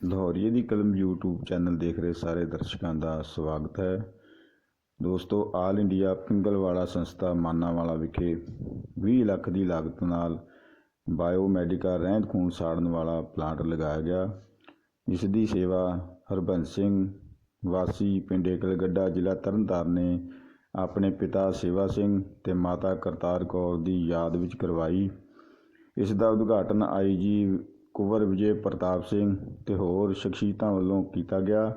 ਲਾਹੌਰੀਏ ਦੀ ਕਲਮ YouTube channel ਦੇਖ ਰਹੇ ਸਾਰੇ ਦਰਸ਼ਕਾਂ ਦਾ ਸਵਾਗਤ ਹੈ। ਦੋਸਤੋ ਆਲ ਇੰਡੀਆ ਪਿੰਗਲਵਾੜਾ ਸੰਸਥਾ ਮਾਨਾਵਾਲਾ ਵਿਖੇ 20 ਲੱਖ ਦੀ ਲਾਗਤ ਨਾਲ ਬਾਇਓਮੈਡੀਕਲ ਰਹਿੰਦ ਖੂਨ ਸਾੜਨ ਵਾਲਾ ਪਲਾਂਟ ਲਗਾਇਆ ਗਿਆ, ਜਿਸ ਦੀ ਸੇਵਾ ਹਰਬੰਸ ਸਿੰਘ ਵਾਸੀ ਪਿੰਡ ਏਕਲਗੱਡਾ ਜ਼ਿਲ੍ਹਾ ਤਰਨਤਾਰਨ ਨੇ ਆਪਣੇ ਪਿਤਾ ਸੇਵਾ ਸਿੰਘ ਤੇ ਮਾਤਾ ਕਰਤਾਰ ਕੌਰ ਦੀ ਯਾਦ ਵਿੱਚ ਕਰਵਾਈ। ਇਸ ਦਾ ਉਦਘਾਟਨ ਆਈਜੀ ਕੁੰਵਰ ਵਿਜੇ ਪ੍ਰਤਾਪ ਸਿੰਘ ਤੇ ਹੋਰ ਸ਼ਖਸੀਅਤਾਂ ਵੱਲੋਂ ਕੀਤਾ ਗਿਆ।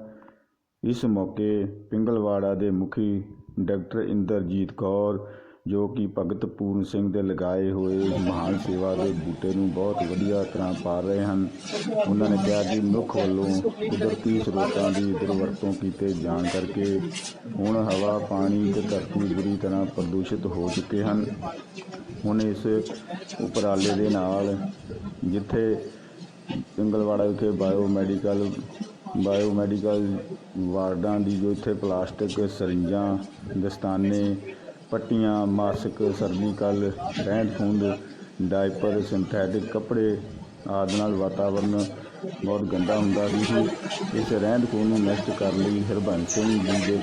ਇਸ ਮੌਕੇ ਪਿੰਗਲਵਾੜਾ ਦੇ ਮੁਖੀ ਡਾਕਟਰ ਇੰਦਰਜੀਤ ਕੌਰ, ਜੋ ਕਿ ਭਗਤ ਪੂਰਨ ਸਿੰਘ ਦੇ ਲਗਾਏ ਹੋਏ ਮਹਾਨ ਸੇਵਾ ਦੇ ਬੂਟੇ ਨੂੰ ਬਹੁਤ ਵਧੀਆ ਤਰ੍ਹਾਂ ਪਾਲ ਰਹੇ ਹਨ। ਉਹਨਾਂ ਨੇ ਕਿਹਾ ਕਿ ਮੁੱਖ ਵੱਲੋਂ ਕੁਦਰਤੀ ਸਰੋਤਾਂ ਦੀ ਦੁਰਵਰਤੋਂ ਕੀਤੇ ਜਾਣ ਕਰਕੇ ਹੁਣ ਹਵਾ, ਪਾਣੀ ਤੇ ਧਰਤੀ ਬੁਰੀ ਤਰ੍ਹਾਂ ਪ੍ਰਦੂਸ਼ਿਤ ਹੋ ਚੁੱਕੇ ਹਨ। ਹੁਣ ਇਸ ਉਪਰਾਲੇ ਦੇ ਨਾਲ ਜਿੱਥੇ ਪਿੰਗਲਵਾੜਾ ਵਿਖੇ ਬਾਇਓਮੈਡੀਕਲ ਬਾਇਓਮੈਡੀਕਲ ਵਾਰਡਾਂ ਦੀ ਜੋ ਇੱਥੇ ਪਲਾਸਟਿਕ ਸਰਿੰਜਾਂ, ਦਸਤਾਨੇ, ਪੱਟੀਆਂ, ਮਾਸਕ ਸਰਜੀਕਲ ਰਹਿੰਦ ਖੂੰਹਦ ਡਾਈਪਰ ਸਿੰਥੈਟਿਕ ਕੱਪੜੇ ਆਦਿ ਨਾਲ ਵਾਤਾਵਰਨ ਬਹੁਤ ਗੰਦਾ ਹੁੰਦਾ ਸੀ। ਇਸ ਰਹਿੰਦ ਖੂੰਹਦ ਨੂੰ ਨਸ਼ਟ ਕਰਨ ਲਈ ਹਰਬੰਸ ਸਿੰਘ ਜੀ ਦੇ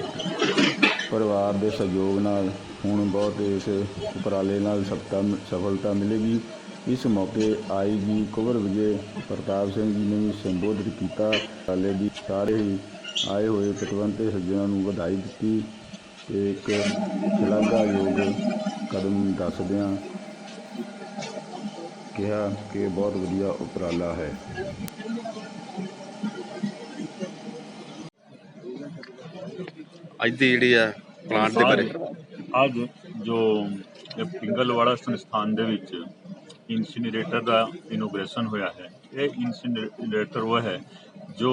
ਪਰਿਵਾਰ ਦੇ ਸਹਿਯੋਗ ਨਾਲ ਹੁਣ ਬਹੁਤ ਇਸ ਉਪਰਾਲੇ ਨਾਲ ਸਫਲਤਾ ਸਫਲਤਾ ਮਿਲੇਗੀ। ਇਸ ਮੌਕੇ ਆਈਜੀ ਕੁੰਵਰ ਵਿਜੇ ਪ੍ਰਤਾਪ ਸਿੰਘ ਜੀ ਨੇ ਵੀ ਸੰਬੋਧਿਤ ਕੀਤਾ। ਉਪਰਾਲੇ ਦੀ ਸਾਰੇ ਹੀ ਆਏ ਹੋਏ ਪਤਵੰਤੇ ਸੱਜਣਾਂ ਨੂੰ ਵਧਾਈ ਦਿੱਤੀ। ਤੇ ਇੱਕ ਸ਼ਲਾਘਾਯੋਗ ਕਦਮ ਦੱਸਦਿਆਂ ਕਿਹਾ ਕਿ ਬਹੁਤ ਵਧੀਆ ਉਪਰਾਲਾ ਹੈ। ਅੱਜ ਦੀ ਜਿਹੜੀ ਆ ਪਲਾਂਟ ਦੇ ਬਾਰੇ। ਅੱਜ ਜੋ ਪਿੰਗਲਵਾੜਾ ਸੰਸਥਾਨ ਦੇ ਵਿੱਚ ਇਨਸੀਨਰੇਟਰ ਦਾ ਇਨੋਗ੍ਰੇਸ਼ਨ ਹੋਇਆ ਹੈ। ਇਹ ਇਨਸੀਨਰੇਟਰ ਉਹ ਹੈ ਜੋ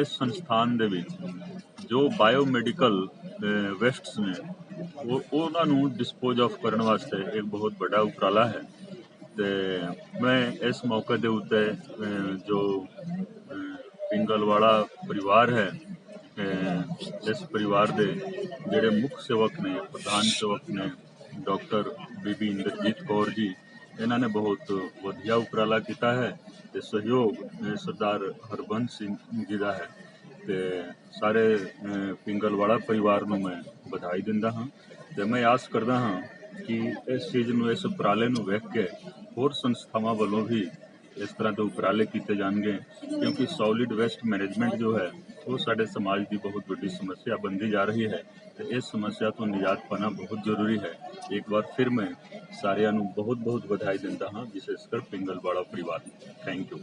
ਇਸ ਸੰਸਥਾਨ ਦੇ ਵਿੱਚ ਜੋ ਬਾਇਓਮੈਡੀਕਲ ਵੇਸਟਸ ਨੇ ਉਹ ਉਹਨਾਂ ਨੂੰ ਡਿਸਪੋਜ਼ ਆਫ ਕਰਨ ਵਾਸਤੇ ਇੱਕ ਬਹੁਤ ਵੱਡਾ ਉਪਰਾਲਾ ਹੈ। ਤੇ ਮੈਂ ਇਸ ਮੌਕੇ ਦੇ ਉੱਤੇ ਜੋ ਅਹ, ਪਿੰਗਲਵਾੜਾ ਪਰਿਵਾਰ ਹੈ ਅਹ, ਇਸ ਪਰਿਵਾਰ ਦੇ ਜਿਹੜੇ ਮੁੱਖ ਸੇਵਕ ਨੇ ਪ੍ਰਧਾਨ ਸੇਵਕ ਨੇ ਡਾਕਟਰ ਬੀਬੀ ਇੰਦਰਜੀਤ ਕੌਰ ਜੀ ਇਹਨਾਂ ਨੇ ਬਹੁਤ ਵਧੀਆ ਉਪਰਾਲਾ ਕੀਤਾ ਹੈ ਤੇ ਸਹਿਯੋਗ ਸਰਦਾਰ ਹਰਬੰਸ ਸਿੰਘ ਜੀ ਦਾ ਹੈ। ਤੇ ਸਾਰੇ ਪਿੰਗਲਵਾੜਾ ਪਰਿਵਾਰ ਨੂੰ ਮੈਂ ਵਧਾਈ ਦਿੰਦਾ ਹਾਂ ਤੇ ਮੈਂ ਆਸ ਕਰਦਾ ਹਾਂ ਕਿ ਇਸ ਚੀਜ਼ ਨੂੰ, ਇਸ ਉਪਰਾਲੇ ਨੂੰ ਵੇਖ ਕੇ ਹੋਰ ਸੰਸਥਾਵਾਂ ਵੱਲੋਂ ਵੀ ਇਸ ਤਰ੍ਹਾਂ ਦੇ ਉਪਰਾਲੇ ਕੀਤੇ ਜਾਣਗੇ, ਕਿਉਂਕਿ ਸੋਲਿਡ ਵੇਸਟ ਮੈਨੇਜਮੈਂਟ ਜੋ ਹੈ, ਉਹ ਸਾਡੇ ਸਮਾਜ ਦੀ ਬਹੁਤ ਵੱਡੀ ਸਮੱਸਿਆ ਬਣਦੀ ਜਾ ਰਹੀ ਹੈ ਤੇ ਇਸ ਸਮੱਸਿਆ ਤੋਂ ਨਿਜਾਤ ਪਾਣਾ ਬਹੁਤ ਜ਼ਰੂਰੀ ਹੈ। ਇੱਕ ਵਾਰ ਫਿਰ ਮੈਂ ਸਾਰਿਆਂ ਨੂੰ ਬਹੁਤ ਬਹੁਤ ਵਧਾਈ ਦਿੰਦਾ ਹਾਂ ਵਿਸ਼ੇਸ਼ ਕਰ ਪਿੰਗਲਵਾੜਾ ਪਰਿਵਾਰ ਨੂੰ। Thank you